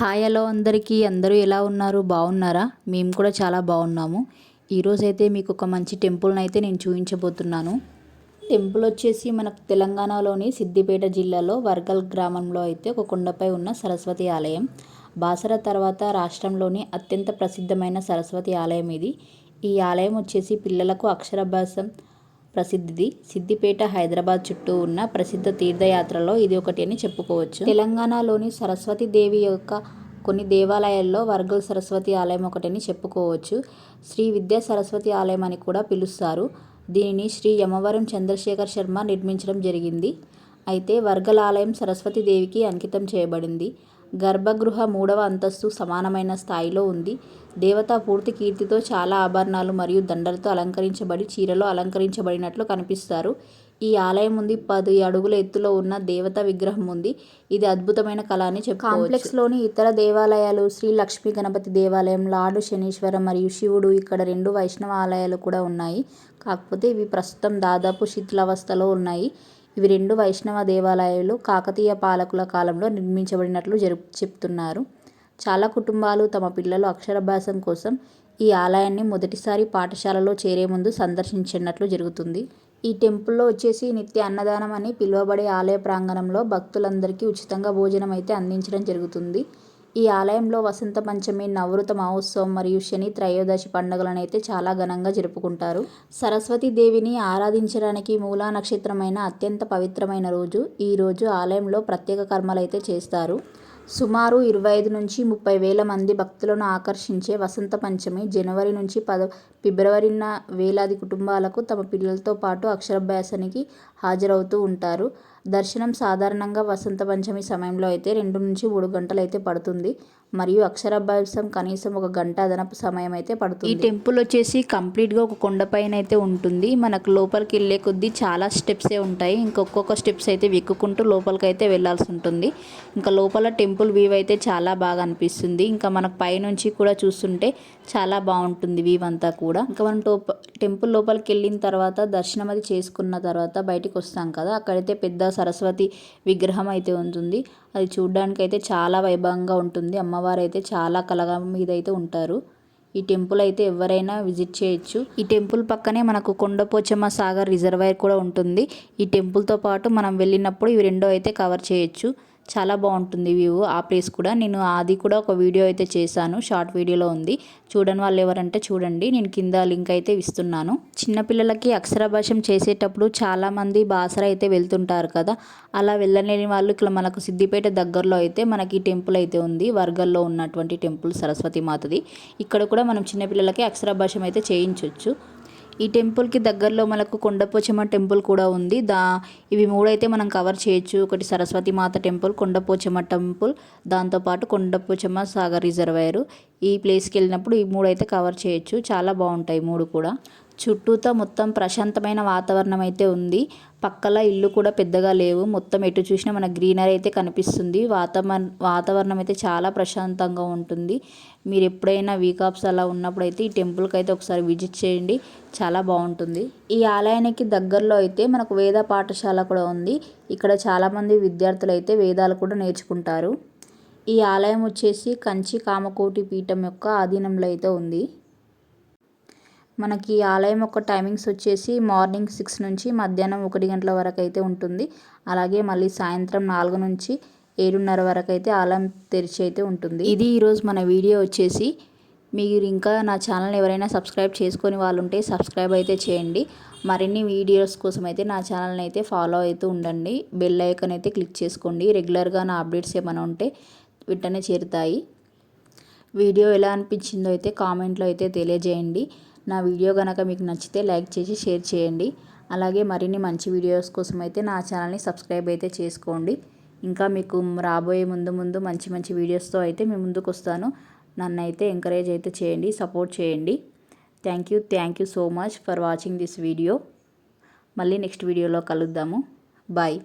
Hi hello అందరికీ. అందరూ ఎలా ఉన్నారు? బాగున్నారా? మేము కూడా చాలా బాగున్నాము. ఈరోజైతే మీకు ఒక మంచి టెంపుల్ని అయితే నేను చూపించబోతున్నాను టెంపుల్ వచ్చేసి మనకు తెలంగాణలోని సిద్దిపేట జిల్లాలో వర్గల్ గ్రామంలో అయితే ఒక కొండపై ఉన్న సరస్వతి ఆలయం. బాసర తర్వాత రాష్ట్రంలోని అత్యంత ప్రసిద్ధమైన సరస్వతి ఆలయం ఇది. ఈ ఆలయం వచ్చేసి పిల్లలకు అక్షరాభ్యాసం ప్రసిద్ధిది. సిద్దిపేట హైదరాబాద్ చుట్టూ ఉన్న ప్రసిద్ధ తీర్థయాత్రలో ఇది ఒకటి అని చెప్పుకోవచ్చు. తెలంగాణలోని సరస్వతి దేవి యొక్క కొన్ని దేవాలయాల్లో వర్గల్ సరస్వతి ఆలయం ఒకటని చెప్పుకోవచ్చు. శ్రీ విద్యా సరస్వతి ఆలయం అని కూడా పిలుస్తారు. దీనిని శ్రీ యమవరం చంద్రశేఖర్ శర్మ నిర్మించడం జరిగింది. అయితే వర్గల ఆలయం సరస్వతి దేవికి అంకితం చేయబడింది. గర్భగృహ మూడవ అంతస్తు సమానమైన స్థాయిలో ఉంది. దేవత పూర్తి కీర్తితో చాలా ఆభరణాలు మరియు దండలతో అలంకరించబడి చీరలో అలంకరించబడినట్లు కనిపిస్తారు. ఈ ఆలయం ఉంది. పది అడుగుల ఎత్తులో ఉన్న దేవత విగ్రహం ఉంది. ఇది అద్భుతమైన కళ అని కాంప్లెక్స్లోని ఇతర దేవాలయాలు శ్రీ లక్ష్మీ గణపతి దేవాలయం లాడు శనీశ్వర మరియు శివుడు ఇక్కడ రెండు వైష్ణవ ఆలయాలు కూడా ఉన్నాయి. కాకపోతే ఇవి ప్రస్తుతం దాదాపు శిథిలావస్థలో ఉన్నాయి. ఇవి రెండు వైష్ణవ దేవాలయాలు కాకతీయ పాలకుల కాలంలో నిర్మించబడినట్లు జరుపు చెప్తున్నారు. చాలా కుటుంబాలు తమ పిల్లలు అక్షరాభ్యాసం కోసం ఈ ఆలయాన్ని మొదటిసారి పాఠశాలలో చేరే ముందు సందర్శించినట్లు జరుగుతుంది. ఈ టెంపుల్లో వచ్చేసి నిత్య అన్నదానం అని పిలువబడే ఆలయ ప్రాంగణంలో భక్తులందరికీ ఉచితంగా భోజనం అయితే అందించడం జరుగుతుంది. ఈ ఆలయంలో వసంత పంచమి నవృత మహోత్సవం మరియు శని త్రయోదశి పండుగలను అయితే చాలా ఘనంగా జరుపుకుంటారు. సరస్వతి దేవిని ఆరాధించడానికి మూలా నక్షత్రమైన అత్యంత పవిత్రమైన రోజు. ఈ రోజు ఆలయంలో ప్రత్యేక కర్మలు అయితే చేస్తారు. సుమారు ఇరవై ఐదు నుంచి ముప్పై వేల మంది భక్తులను ఆకర్షించే వసంత పంచమి జనవరి నుంచి పద ఫిబ్రవరిన వేలాది కుటుంబాలకు తమ పిల్లలతో పాటు అక్షరాభ్యాసానికి హాజరవుతూ ఉంటారు. దర్శనం సాధారణంగా వసంత పంచమి సమయంలో అయితే రెండు నుంచి మూడు గంటలు అయితే పడుతుంది. మరియు అక్షరాభ్యాసం కనీసం ఒక గంట అదనపు సమయం అయితే పడుతుంది. ఈ టెంపుల్ వచ్చేసి కంప్లీట్గా ఒక కొండపైన అయితే ఉంటుంది. మనకు లోపలికి వెళ్ళే కొద్దీ చాలా స్టెప్సే ఉంటాయి. ఇంకొక్కొక్క స్టెప్స్ అయితే వెక్కుకుంటూ లోపలికి అయితే వెళ్ళాల్సి ఉంటుంది. ఇంకా లోపల టెంపుల్ వ్యూ అయితే చాలా బాగా అనిపిస్తుంది. ఇంకా మనకు పైనుంచి కూడా చూస్తుంటే చాలా బాగుంటుంది వ్యూ అంతా కూడా. ఇంకా మనం టోప టెంపుల్ లోపలికి వెళ్ళిన తర్వాత దర్శనం అది చేసుకున్న తర్వాత బయటికి వస్తాం కదా అక్కడైతే పెద్ద సరస్వతి విగ్రహం అయితే ఉంటుంది. అది చూడడానికి అయితే చాలా వైభవంగా ఉంటుంది. అమ్మవారు అయితే చాలా కలగా మీద అయితే ఉంటారు. ఈ టెంపుల్ అయితే ఎవరైనా విజిట్ చేయొచ్చు. ఈ టెంపుల్ పక్కనే మనకు కొండపోచమ్మ సాగర్ రిజర్వాయర్ కూడా ఉంటుంది. ఈ టెంపుల్తో పాటు మనం వెళ్ళినప్పుడు ఇవి రెండో అయితే కవర్ చేయొచ్చు. చాలా బాగుంటుంది వ్యూ. ఆ ప్లేస్ కూడా నేను అది కూడా ఒక వీడియో అయితే చేశాను. షార్ట్ వీడియోలో ఉంది. చూడని వాళ్ళు ఎవరంటే చూడండి. నేను కింద లింక్ అయితే ఇస్తున్నాను. చిన్నపిల్లలకి అక్షరాభాషం చేసేటప్పుడు చాలామంది బాసర అయితే వెళ్తుంటారు కదా. అలా వెళ్ళలేని వాళ్ళు ఇక్కడ మనకు సిద్దిపేట దగ్గరలో అయితే మనకి టెంపుల్ అయితే ఉంది. వర్గల్లో ఉన్నటువంటి టెంపుల్ సరస్వతి మాతది. ఇక్కడ కూడా మనం చిన్నపిల్లలకి అక్షరాభాషం అయితే చేయించవచ్చు ఈ టెంపుల్కి దగ్గరలో మనకు కొండపోచమ్మ టెంపుల్ కూడా ఉంది. దా ఇవి మూడైతే మనం కవర్ చేయొచ్చు. ఒకటి సరస్వతి మాత టెంపుల్ కొండపోచమ్మ టెంపుల్ దాంతోపాటు కొండపోచమ్మ సాగర్ రిజర్వాయర్ ఈ ప్లేస్కి వెళ్ళినప్పుడు ఈ మూడు అయితే కవర్ చేయొచ్చు. చాలా బాగుంటాయి మూడు కూడా. చుట్టూతో మొత్తం ప్రశాంతమైన వాతావరణం అయితే ఉంది. పక్కల ఇల్లు కూడా పెద్దగా లేవు. మొత్తం ఎటు చూసినా మన గ్రీనరీ అయితే కనిపిస్తుంది. వాతావరణ వాతావరణం అయితే చాలా ప్రశాంతంగా ఉంటుంది. మీరు ఎప్పుడైనా వీకాప్స్ అలా ఉన్నప్పుడు అయితే ఈ టెంపుల్కి అయితే ఒకసారి విజిట్ చేయండి. చాలా బాగుంటుంది. ఈ ఆలయానికి దగ్గరలో అయితే మనకు వేద పాఠశాల కూడా ఉంది. ఇక్కడ చాలామంది విద్యార్థులు అయితే వేదాలు కూడా నేర్చుకుంటారు. ఈ ఆలయం వచ్చేసి కంచి కామకోటి పీఠం యొక్క ఆధీనంలో అయితే ఉంది. మనకి ఆలయం యొక్క టైమింగ్స్ వచ్చేసి మార్నింగ్ సిక్స్ నుంచి మధ్యాహ్నం ఒకటి గంటల వరకు అయితే ఉంటుంది. అలాగే మళ్ళీ సాయంత్రం నాలుగు నుంచి ఏడున్నర వరకు అయితే ఆలయం తెరిచి అయితే ఉంటుంది. ఇది ఈరోజు మన వీడియో వచ్చేసి మీరు ఇంకా నా ఛానల్ ఎవరైనా సబ్స్క్రైబ్ చేసుకొని వాళ్ళు ఉంటే సబ్స్క్రైబ్ అయితే చేయండి. మరిన్ని వీడియోస్ కోసం అయితే నా ఛానల్ని అయితే ఫాలో అవుతూ ఉండండి. బెల్ ఐకన్ అయితే క్లిక్ చేసుకోండి. రెగ్యులర్గా నా అప్డేట్స్ ఏమైనా ఉంటే వెంటనే చేరుతాయి. వీడియో ఎలా అనిపించిందో అయితే కామెంట్లో అయితే తెలియజేయండి. నా వీడియో కనుక మీకు నచ్చితే లైక్ చేసి షేర్ చేయండి. అలాగే మరిన్ని మంచి వీడియోస్ కోసం అయితే నా ఛానల్ని సబ్స్క్రైబ్ అయితే చేసుకోండి. ఇంకా మీకు రాబోయే ముందు ముందు మంచి మంచి వీడియోస్తో అయితే మేము ముందుకు వస్తాను. నన్ను అయితే ఎంకరేజ్ అయితే చేయండి సపోర్ట్ చేయండి. Thank you thank you so much for watching this video. మళ్ళీ నెక్స్ట్ వీడియోలో కలుద్దాము. బాయ్.